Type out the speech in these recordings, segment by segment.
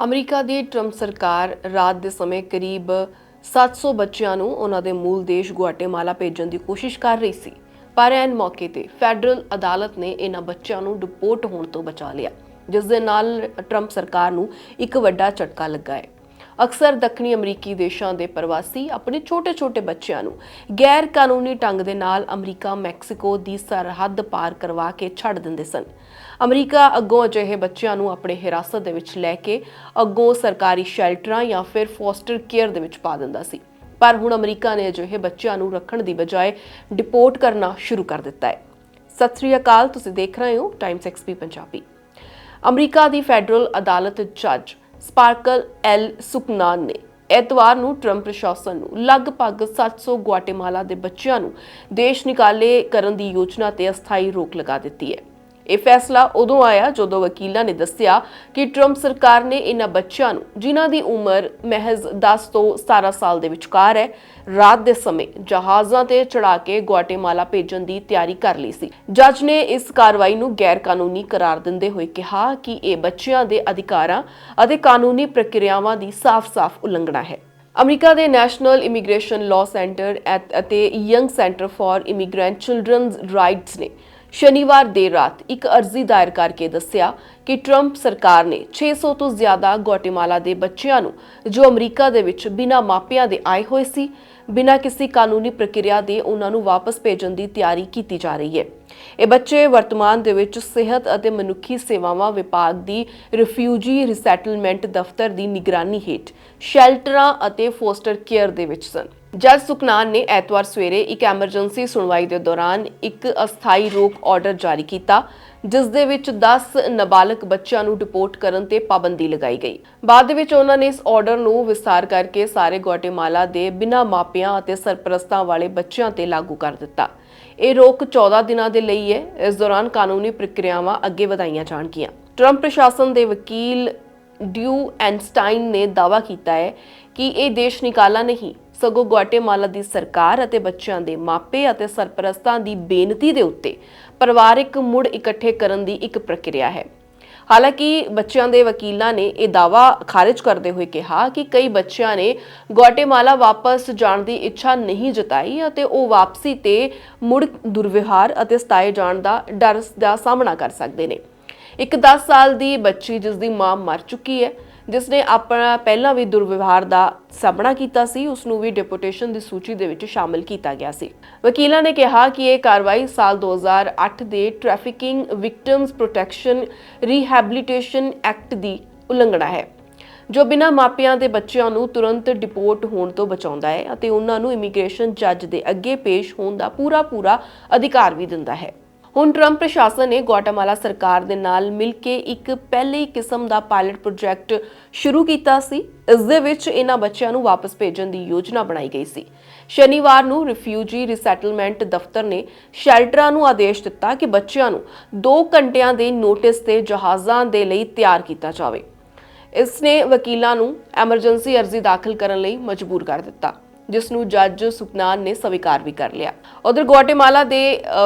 America ਦੀ Trump ਸਰਕਾਰ ਰਾਤ ਦੇ ਸਮੇਂ ਕਰੀਬ 700 ਬੱਚਿਆਂ ਨੂੰ ਉਹਨਾਂ ਦੇ ਮੂਲ ਦੇਸ਼ ਗੁਆਟੇਮਾਲਾ ਭੇਜਣ ਦੀ ਕੋਸ਼ਿਸ਼ ਕਰ ਰਹੀ ਸੀ। ਪਰ ਐਨ ਮੌਕੇ ਤੇ ਫੈਡਰਲ ਅਦਾਲਤ ਨੇ ਇਹਨਾਂ ਬੱਚਿਆਂ ਨੂੰ ਡਿਪੋਰਟ ਹੋਣ ਤੋਂ ਬਚਾ ਲਿਆ, ਜਿਸ ਦੇ ਨਾਲ ਟਰੰਪ ਸਰਕਾਰ ਨੂੰ ਇੱਕ ਵੱਡਾ ਝਟਕਾ ਲੱਗਾ ਹੈ। ਅਕਸਰ ਦੱਖਣੀ ਅਮਰੀਕੀ ਦੇਸ਼ਾਂ ਦੇ ਪ੍ਰਵਾਸੀ ਆਪਣੇ ਛੋਟੇ-ਛੋਟੇ ਬੱਚਿਆਂ ਨੂੰ ਗੈਰ ਕਾਨੂੰਨੀ ਢੰਗ ਦੇ ਨਾਲ ਅਮਰੀਕਾ, ਮੈਕਸੀਕੋ ਦੀ ਸਰਹੱਦ ਪਾਰ ਕਰਵਾ ਕੇ ਛੱਡ ਦਿੰਦੇ ਸਨ। ਅਮਰੀਕਾ ਅੱਗੋਂ ਅਜਿਹੇ ਬੱਚਿਆਂ ਨੂੰ ਆਪਣੇ ਹਿਰਾਸਤ ਦੇ ਵਿੱਚ ਲੈ ਕੇ ਅੱਗੋਂ ਸਰਕਾਰੀ ਸ਼ੈਲਟਰਾਂ ਜਾਂ ਫਿਰ ਫੋਸਟਰ ਕੇਅਰ ਦੇ ਵਿੱਚ ਪਾ ਦਿੰਦਾ ਸੀ। ਪਰ ਹੁਣ ਅਮਰੀਕਾ ਨੇ ਅਜਿਹੇ ਬੱਚਿਆਂ ਨੂੰ ਰੱਖਣ ਦੀ ਬਜਾਏ ਡਿਪੋਰਟ ਕਰਨਾ ਸ਼ੁਰੂ ਕਰ ਦਿੱਤਾ ਹੈ। ਸਤਿ ਸ੍ਰੀ ਅਕਾਲ, ਤੁਸੀਂ ਦੇਖ ਰਹੇ ਹੋ ਟਾਈਮਸ ਐਕਸਪੀ ਪੰਜਾਬੀ। ਅਮਰੀਕਾ ਦੀ ਫੈਡਰਲ ਅਦਾਲਤ ਜੱਜ ਸਪਾਰਕਲ ਐਲ ਸੁਕਨਾਨ ਨੇ ਐਤਵਾਰ ਨੂੰ ਟਰੰਪ ਪ੍ਰਸ਼ਾਸਨ ਨੂੰ ਲਗਭਗ 700 ਗੁਆਟੇਮਾਲਾ ਦੇ ਬੱਚਿਆਂ ਨੂੰ ਦੇਸ਼ ਨਿਕਾਲੇ ਕਰਨ ਦੀ ਯੋਜਨਾ ਤੇ ਅਸਥਾਈ ਰੋਕ ਲਗਾ ਦਿੱਤੀ ਹੈ। ਇਹ ਫੈਸਲਾ ਉਦੋਂ ਆਇਆ ਜਦੋਂ ਵਕੀਲਾਂ ਨੇ ਦੱਸਿਆ ਕਿ ਟਰੰਪ ਸਰਕਾਰ ਨੇ ਇਹਨਾਂ ਬੱਚਿਆਂ ਨੂੰ, ਜਿਨ੍ਹਾਂ ਦੀ ਉਮਰ ਮਹਿਜ਼ 10 ਤੋਂ 17 ਸਾਲ ਦੇ ਵਿਚਕਾਰ ਹੈ, ਰਾਤ ਦੇ ਸਮੇਂ ਜਹਾਜ਼ਾਂ ਤੇ ਚੜਾ ਕੇ ਗੁਆਟੇਮਾਲਾ ਭੇਜਣ ਦੀ ਤਿਆਰੀ ਕਰ ਲਈ ਸੀ। ਜੱਜ ਨੇ ਇਸ ਕਾਰਵਾਈ ਨੂੰ ਗੈਰ ਕਾਨੂੰਨੀ ਕਰਾਰ ਦਿੰਦੇ ਹੋਏ ਕਿਹਾ ਕਿ ਇਹ ਬੱਚਿਆਂ ਦੇ ਅਧਿਕਾਰਾਂ ਅਤੇ ਕਾਨੂੰਨੀ ਪ੍ਰਕਿਰਿਆਵਾਂ ਦੀ ਸਾਫ਼-ਸਾਫ਼ ਉਲੰਘਣਾ ਹੈ। ਅਮਰੀਕਾ ਦੇ ਨੈਸ਼ਨਲ ਇਮੀਗ੍ਰੇਸ਼ਨ ਲਾਅ ਸੈਂਟਰ ਅਤੇ Young Center for Immigrant Children's Rights ਨੇ ਸ਼ਨੀਵਾਰ ਦੇਰ ਰਾਤ ਇੱਕ ਅਰਜ਼ੀ ਦਾਇਰ ਕਰਕੇ ਦੱਸਿਆ ਕਿ ਟਰੰਪ ਸਰਕਾਰ ਨੇ 600 ਤੋਂ ਜ਼ਿਆਦਾ ਗੁਆਟੇਮਾਲਾ ਦੇ ਬੱਚਿਆਂ ਨੂੰ ਜੋ ਅਮਰੀਕਾ ਦੇ ਵਿੱਚ ਬਿਨਾਂ ਮਾਪਿਆਂ ਦੇ ਆਏ ਹੋਏ ਸੀ, ਬਿਨਾਂ ਕਿਸੇ ਕਾਨੂੰਨੀ ਪ੍ਰਕਿਰਿਆ ਦੇ ਉਹਨਾਂ ਨੂੰ ਵਾਪਸ ਭੇਜਣ ਦੀ ਤਿਆਰੀ ਕੀਤੀ ਜਾ ਰਹੀ ਹੈ। ਇਹ ਬੱਚੇ ਵਰਤਮਾਨ ਦੇ ਵਿੱਚ ਸਿਹਤ ਅਤੇ ਮਨੁੱਖੀ ਸੇਵਾਵਾਂ ਵਿਭਾਗ ਦੀ ਰਿਫਿਊਜੀ ਰਿਸੈਟਲਮੈਂਟ ਦਫ਼ਤਰ ਦੀ ਨਿਗਰਾਨੀ ਹੇਠ ਸ਼ੈਲਟਰਾਂ ਅਤੇ ਫੋਸਟਰ ਕੇਅਰ ਦੇ ਵਿੱਚ ਸਨ। ਜੱਜ ਸੁਖਨਾਨ ਨੇ ਐਤਵਾਰ ਸਵੇਰੇ ਇੱਕ ਐਮਰਜੈਂਸੀ ਸੁਣਵਾਈ ਦੇ ਦੌਰਾਨ ਇੱਕ ਅਸਥਾਈ ਰੋਕ ਆਰਡਰ ਜਾਰੀ ਕੀਤਾ, ਜਿਸ ਦੇ ਵਿੱਚ 10 ਨਾਬਾਲਗ ਬੱਚਿਆਂ ਨੂੰ ਡਿਪੋਰਟ ਕਰਨ ਤੇ ਪਾਬੰਦੀ ਲਗਾਈ ਗਈ। ਬਾਅਦ ਵਿੱਚ ਉਹਨਾਂ ਨੇ ਇਸ ਆਰਡਰ ਨੂੰ ਵਿਸਤਾਰ ਕਰਕੇ ਸਾਰੇ ਗੁਆਟੇਮਾਲਾ ਦੇ ਬਿਨਾਂ ਮਾਪਿਆਂ ਅਤੇ ਸਰਪ੍ਰਸਤਾਂ ਵਾਲੇ ਬੱਚਿਆਂ ਤੇ ਲਾਗੂ ਕਰ ਦਿੱਤਾ। ਇਹ ਰੋਕ 14 ਦਿਨਾਂ ਦੇ ਲਈ ਹੈ। ਇਸ ਦੌਰਾਨ ਕਾਨੂੰਨੀ ਪ੍ਰਕਿਰਿਆਵਾਂ ਅੱਗੇ ਵਧਾਈਆਂ ਜਾਣਗੀਆਂ। ਟਰੰਪ ਪ੍ਰਸ਼ਾਸਨ ਦੇ ਵਕੀਲ ਡਿਊ ਐਨਸਟਾਈਨ ਨੇ ਦਾਅਵਾ ਕੀਤਾ ਹੈ ਕਿ ਇਹ ਦੇਸ਼ ਨਿਕਾਲਾ ਨਹੀਂ ਸਗੋਂ ਗੁਆਟੇਮਾਲਾ ਦੀ ਸਰਕਾਰ ਅਤੇ ਬੱਚਿਆਂ ਦੇ ਮਾਪੇ ਅਤੇ ਸਰਪ੍ਰਸਤਾਂ ਦੀ ਬੇਨਤੀ ਦੇ ਉੱਤੇ ਪਰਿਵਾਰਿਕ ਮੁੜ ਇਕੱਠੇ ਕਰਨ ਦੀ ਇੱਕ ਪ੍ਰਕਿਰਿਆ ਹੈ। ਹਾਲਾਂਕਿ ਬੱਚਿਆਂ ਦੇ ਵਕੀਲਾਂ ਨੇ ਇਹ ਦਾਵਾ ਖਾਰਜ ਕਰਦੇ ਹੋਏ ਕਿਹਾ ਕਿ ਕਈ ਬੱਚਿਆਂ ਨੇ ਗੁਆਟੇਮਾਲਾ ਵਾਪਸ ਜਾਣ ਦੀ ਇੱਛਾ ਨਹੀਂ ਜਤਾਈ ਅਤੇ ਉਹ ਵਾਪਸੀ ਤੇ ਮੁੜ ਦੁਰਵਿਵਹਾਰ ਅਤੇ ਸਤਾਏ ਜਾਣ ਦਾ ਡਰ ਦਾ ਸਾਹਮਣਾ ਕਰ ਸਕਦੇ ਨੇ। ਇੱਕ 10 ਸਾਲ ਦੀ ਬੱਚੀ ਜਿਸ ਦੀ ਮਾਂ ਮਰ ਚੁੱਕੀ ਹੈ ਜਿਸ ਨੇ ਆਪਣਾ ਪਹਿਲਾਂ ਵੀ ਦੁਰਵਿਵਹਾਰ ਦਾ ਸਾਹਮਣਾ ਕੀਤਾ ਸੀ ਉਸ ਨੂੰ ਵੀ ਡਿਪੋਟੇਸ਼ਨ ਦੀ ਸੂਚੀ ਦੇ ਵਿੱਚ ਸ਼ਾਮਲ ਕੀਤਾ ਗਿਆ ਸੀ। ਵਕੀਲਾਂ ਨੇ ਕਿਹਾ ਕਿ ਇਹ ਕਾਰਵਾਈ ਸਾਲ 2008 ਦੇ trafficking victims protection rehabilitation act ਦੀ ਉਲੰਘਣਾ ਹੈ, ਜੋ ਬਿਨਾਂ ਮਾਪਿਆਂ ਦੇ ਬੱਚਿਆਂ ਨੂੰ ਤੁਰੰਤ ਡਿਪੋਰਟ ਹੋਣ ਤੋਂ ਬਚਾਉਂਦਾ ਹੈ ਅਤੇ ਉਹਨਾਂ ਨੂੰ ਇਮੀਗ੍ਰੇਸ਼ਨ ਜੱਜ ਦੇ ਅੱਗੇ ਪੇਸ਼ ਹੋਣ ਦਾ ਪੂਰਾ ਪੂਰਾ ਅਧਿਕਾਰ ਵੀ ਦਿੰਦਾ ਹੈ। ਹੁਣ ਟਰੰਪ ਪ੍ਰਸ਼ਾਸਨ ਨੇ ਗੁਆਟੇਮਾਲਾ ਸਰਕਾਰ ਦੇ ਨਾਲ ਮਿਲ ਕੇ ਇੱਕ ਪਹਿਲੀ ਕਿਸਮ ਦਾ ਪਾਇਲਟ ਪ੍ਰੋਜੈਕਟ ਸ਼ੁਰੂ ਕੀਤਾ ਸੀ, ਇਸ ਦੇ ਵਿੱਚ ਇਹਨਾਂ ਬੱਚਿਆਂ ਨੂੰ ਵਾਪਸ ਭੇਜਣ ਦੀ ਯੋਜਨਾ ਬਣਾਈ ਗਈ ਸੀ। ਸ਼ਨੀਵਾਰ ਨੂੰ ਰਿਫਿਊਜੀ ਰਿਸੈਟਲਮੈਂਟ ਦਫ਼ਤਰ ਨੇ ਸ਼ੈਲਟਰਾਂ ਨੂੰ ਆਦੇਸ਼ ਦਿੱਤਾ ਕਿ ਬੱਚਿਆਂ ਨੂੰ 2 ਘੰਟਿਆਂ ਦੇ ਨੋਟਿਸ ਤੇ ਜਹਾਜ਼ਾਂ ਦੇ ਲਈ ਤਿਆਰ ਕੀਤਾ ਜਾਵੇ। ਇਸ ਨੇ ਵਕੀਲਾਂ ਨੂੰ ਐਮਰਜੈਂਸੀ ਅਰਜ਼ੀ ਦਾਖਲ ਕਰਨ ਲਈ ਮਜਬੂਰ ਕਰ ਦਿੱਤਾ। ਜਿਸ ਨੂੰ ਜੱਜ ਸੁਖਨਾਨ ਨੇ ਸਵੀਕਾਰ ਵੀ ਕਰ ਲਿਆ। ਉਧਰ ਗੁਆਟੇਮਾਲਾ ਦੇ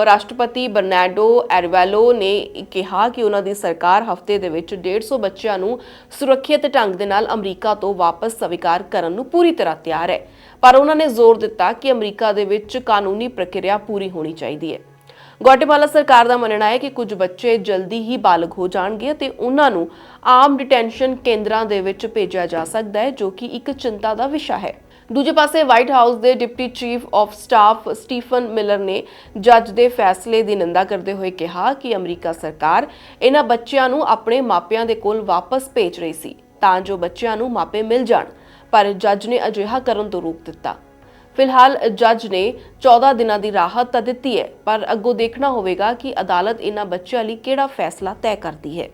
ਰਾਸ਼ਟਰਪਤੀ ਬਰਨਾਰਡੋ ਐਰਵੈਲੋ ਨੇ ਕਿਹਾ ਕਿ ਉਹਨਾਂ ਦੀ ਸਰਕਾਰ ਹਫ਼ਤੇ ਦੇ ਵਿੱਚ 150 ਬੱਚਿਆਂ ਨੂੰ ਸੁਰੱਖਿਅਤ ਢੰਗ ਦੇ ਨਾਲ ਅਮਰੀਕਾ ਤੋਂ ਵਾਪਸ ਸਵੀਕਾਰ ਕਰਨ ਨੂੰ ਪੂਰੀ ਤਰ੍ਹਾਂ ਤਿਆਰ ਹੈ। ਪਰ ਉਹਨਾਂ ਨੇ ਜ਼ੋਰ ਦਿੱਤਾ ਕਿ ਅਮਰੀਕਾ ਦੇ ਵਿੱਚ ਕਾਨੂੰਨੀ ਪ੍ਰਕਿਰਿਆ ਪੂਰੀ ਹੋਣੀ ਚਾਹੀਦੀ ਹੈ। ਗੁਆਟੇਮਾਲਾ ਸਰਕਾਰ ਦਾ ਮੰਨਣਾ ਹੈ ਕਿ ਕੁਝ ਬੱਚੇ ਜਲਦੀ ਹੀ ਬਾਲਗ ਹੋ ਜਾਣਗੇ ਤੇ ਉਹਨਾਂ ਨੂੰ ਆਮ ਡਿਟੈਂਸ਼ਨ ਕੇਂਦਰਾਂ ਦੇ ਵਿੱਚ ਭੇਜਿਆ ਜਾ ਸਕਦਾ ਹੈ, ਜੋ ਕਿ ਇੱਕ ਚਿੰਤਾ ਦਾ ਵਿਸ਼ਾ ਹੈ। ਦੂਜੇ ਪਾਸੇ ਵਾਈਟ ਹਾਊਸ ਦੇ deputy chief of staff Stephen Miller ਨੇ ਜੱਜ ਦੇ ਫੈਸਲੇ ਦੀ ਨਿੰਦਾ ਕਰਦੇ ਹੋਏ ਕਿਹਾ ਕਿ ਅਮਰੀਕਾ ਸਰਕਾਰ ਇਹਨਾਂ ਬੱਚਿਆਂ ਨੂੰ ਆਪਣੇ ਮਾਪਿਆਂ ਦੇ ਕੋਲ ਵਾਪਸ ਭੇਜ ਰਹੀ ਸੀ ਤਾਂ ਜੋ ਬੱਚਿਆਂ ਨੂੰ ਮਾਪੇ ਮਿਲ ਜਾਣ, ਪਰ ਜੱਜ ਨੇ ਅਜਿਹਾ ਕਰਨ ਤੋਂ ਰੋਕ ਦਿੱਤਾ। ਫਿਲਹਾਲ ਜੱਜ ਨੇ 14 ਦਿਨਾਂ ਦੀ ਰਾਹਤ ਤਾਂ ਦਿੱਤੀ ਹੈ, ਪਰ ਅੱਗੋਂ ਦੇਖਣਾ ਹੋਵੇਗਾ ਕਿ ਅਦਾਲਤ ਇਹਨਾਂ ਬੱਚਿਆਂ ਲਈ ਕਿਹੜਾ ਫੈਸਲਾ ਤੈਅ ਕਰਦੀ ਹੈ।